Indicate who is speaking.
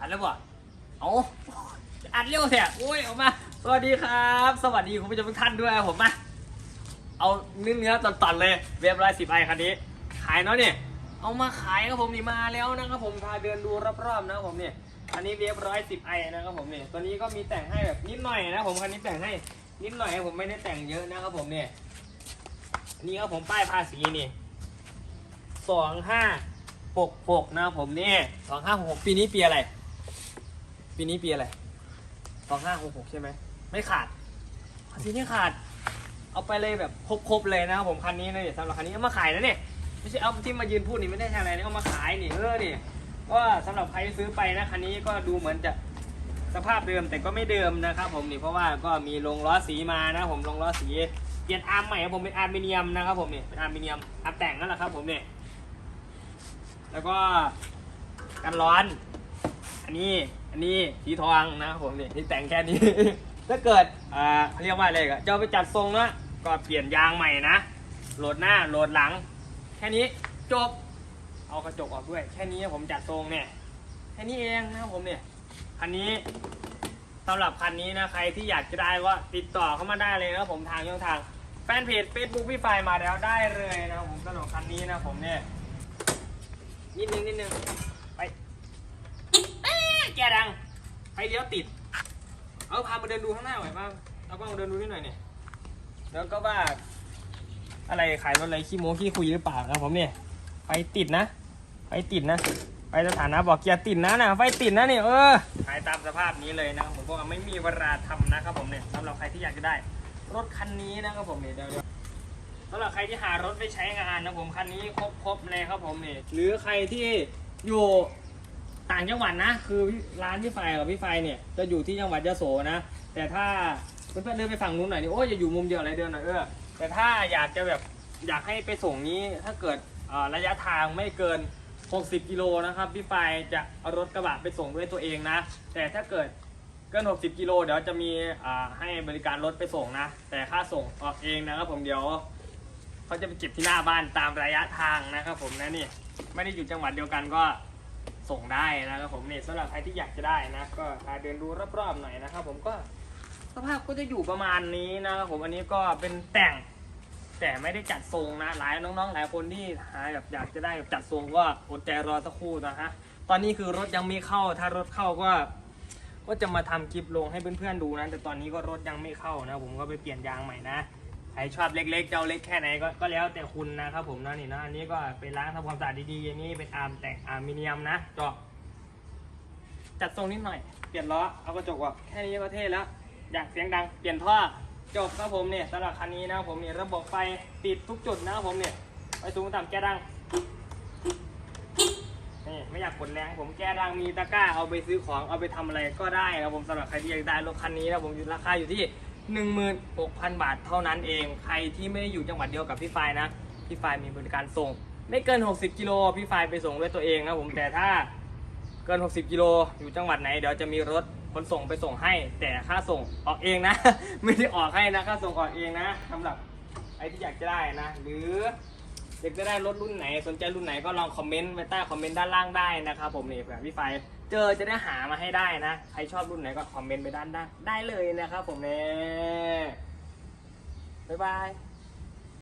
Speaker 1: อัดแล้วบ่เอาอัดเร็วแท้โอ้ยเอามา สวัสดีครับ สวัสดีคุณผู้ชมทุกท่านด้วยผมมา เอาเนื้อเนื้อตอนๆเลยเว็บร้อยสิบไอคันนี้ ขายเนาะเนี่ย เอามาขายครับผมนี่มาแล้วนะครับผมพาเดินดูรอบๆนะครับผมเนี่ยอันนี้เว็บร้อยสิบไอนะครับผมเนี่ยตัวนี้ก็มีแต่งให้แบบนิดหน่อยนะผมคันนี้แต่งให้นิดหน่อยผมไม่ได้แต่งเยอะนะครับผมเนี่ยนี่ครับผมป้ายภาษีนี่สองห้าหกหกนะครับผมนี่สองห้าหกปีนี้ปีอะไร ปีนี้ปีอะไรสองห้าหกหกใช่ไหม ไม่ขาดภาษีไม่ขาด เอาไปเลยแบบครบๆเลยนะครับผมคันนี้นะเนี่ยสำหรับคันนี้เอามาขายนะเนี่ย ไม่ใช่เอาที่มายืนพูดนี่ไม่ได้ใช่อะไรนี่เอามาขายนี่เออนี่ก็สำหรับใครที่ซื้อไปนะคันนี้ก็ดูเหมือนจะสภาพเดิมแต่ก็ไม่เดิมนะครับผมนี่เพราะว่าก็มีลงล้อสีมานะผมลงล้อสีเปลี่ยนอาร์มใหม่ครับผมเป็นอาร์มิเนียมนะครับผมนี่เป็นอาร์มิเนียมอาร์แต่งนั่นแหละครับผมเนี่ยแล้วก็กันร้อน อันนี้ อันนี้สีทองนะครับผมนี่ที่แต่งแค่นี้ ถ้าเกิดอ่าเรียกว่าอะไรก็จะเอาไปจัดทรงนะก็เปลี่ยนยางใหม่นะโหลดหน้าโหลดหลัง แค่นี้จบ เอากระจกออกด้วย แค่นี้ผมจัดทรงเนี่ยแค่นี้เองนะครับผมเนี่ยคันนี้สำหรับคันนี้นะใครที่อยากจะได้ก็ติดต่อเข้ามาได้เลยนะผมทางช่องทางแฟนเพจ Facebook พี่ไฟมาแล้วได้เลยนะผมสำหรับคันนี้นะผมเนี่ยนิดนึงนิดนึง อ๊ะแกดัง ไฟเลี้ยวติด เอาพามาเดินดูข้างหน้าหน่อยบ้างเอากล้องมาเดินดูนิดหน่อยเนี่ยแล้วก็ว่า อะไรขายรถอะไรขี้โม้ขี้คุยหรือเปล่าครับผมเนี่ยไฟติดนะ ไฟติดนะ ไฟสถานะบอกเกียร์ติดนะนะไฟติดนะเนี่ยเออ ขายตามสภาพนี้เลยนะครับผมก็ไม่มีเวลาทำนะครับผมเนี่ยสำหรับใครที่อยากจะได้ รถคันนี้นะครับผมเนี่ยเดี๋ยวสำหรับใครที่หารถไปใช้งานนะผมคันนี้ครบครบเลยครับผมเนี่ยหรือใครที่อยู่ ต่างจังหวัดนะ คือร้านพี่ไฟกับพี่ไฟเนี่ยจะอยู่ที่จังหวัดยะโสนะ แต่ถ้าเพื่อนๆเดินไปฝั่งนู้นหน่อยนี่โอ้ยอย่าอยู่มุมเดียวอะไรเดินหน่อยเออแต่ถ้าอยากจะแบบอยากให้ไปส่งนี้ถ้าเกิดระยะทางไม่เกิน 60 กิโลนะครับพี่ไฟจะเอารถกระบะไปส่งด้วยตัวเองนะ แต่ถ้าเกิดเกิน 60 กิโลเดี๋ยวจะมีให้บริการรถไปส่งนะ แต่ค่าส่งออกเองนะครับผมเดี๋ยวเขาจะไปเก็บที่หน้าบ้านตามระยะทางนะครับผมนะนี่ไม่ได้อยู่จังหวัดเดียวกันก็ ส่งได้นะครับผมเนี่สำหรับใครที่อยากจะได้นะก็พาเดินดูรอบๆหน่อยนะครับ ผมก็สภาพก็จะอยู่ประมาณนี้นะครับผมอันนี้ก็เป็นแต่งแต่ไม่ได้จัดทรงนะหลายน้องๆ หลายคนที่หาแบบอยากจะได้แบบจัดทรงก็อดใจรอสักครู่นะฮะตอนนี้คือรถยังไม่เข้า ถ้ารถเข้าก็ ก็จะมาทำคลิปลงให้เพื่อนๆดูนะแต่ตอนนี้ก็รถยังไม่เข้านะ ผมก็ไปเปลี่ยนยางใหม่นะ ใครชอบเล็กๆจะเอาเล็กแค่ไหนก็ก็แล้วแต่คุณนะครับผมนะนี่นะอันนี้ก็ไปล้างทำความสะอาดดีๆอย่างนี้เป็นอาร์มแต่งอาร์มิเนียมนะเจาะจัดทรงนิดหน่อย เปลี่ยนล้อเอากระจกออกแค่นี้ก็เท่แล้ว อยากเสียงดัง เปลี่ยนท่อจบครับผมเนี่ยสำหรับคันนี้นะครับผมเนี่ยระบบไฟติดทุกจุดนะครับผมเนี่ยไปสูงต่ำแก้ดังนี่ไม่อยากกดแรงผมแก้ดังมีตะกร้าเอาไปซื้อของเอาไปทำอะไรก็ได้ครับผมสำหรับใครที่อยากได้รถคันนี้นะผมอยู่ราคาอยู่ที่ 16,000 บาทเท่านั้นเอง ใครที่ไม่ได้อยู่จังหวัดเดียวกับพี่ไฟนะ พี่ไฟมีบริการส่ง ไม่เกิน 60 กิโล พี่ไฟไปส่งด้วยตัวเองนะผม แต่ถ้าเกิน 60 กิโล อยู่จังหวัดไหน เดี๋ยวจะมีรถขนส่งไปส่งให้ แต่ค่าส่งออกเองนะ ไม่ได้ออกให้นะ ค่าส่งออกเองนะสำหรับใครที่อยากจะได้นะ หรืออยากจะได้รถรุ่นไหน สนใจรุ่นไหนก็ลองคอมเมนต์ไว้ใต้คอมเมนต์ด้านล่างได้นะครับผมนี่แบบพี่ไฟ เจอจะได้หามาให้ได้นะ ใครชอบรุ่นไหนก็คอมเมนต์ไปด้านได้ได้เลยนะครับผมเนี่ยบ๊ายบาย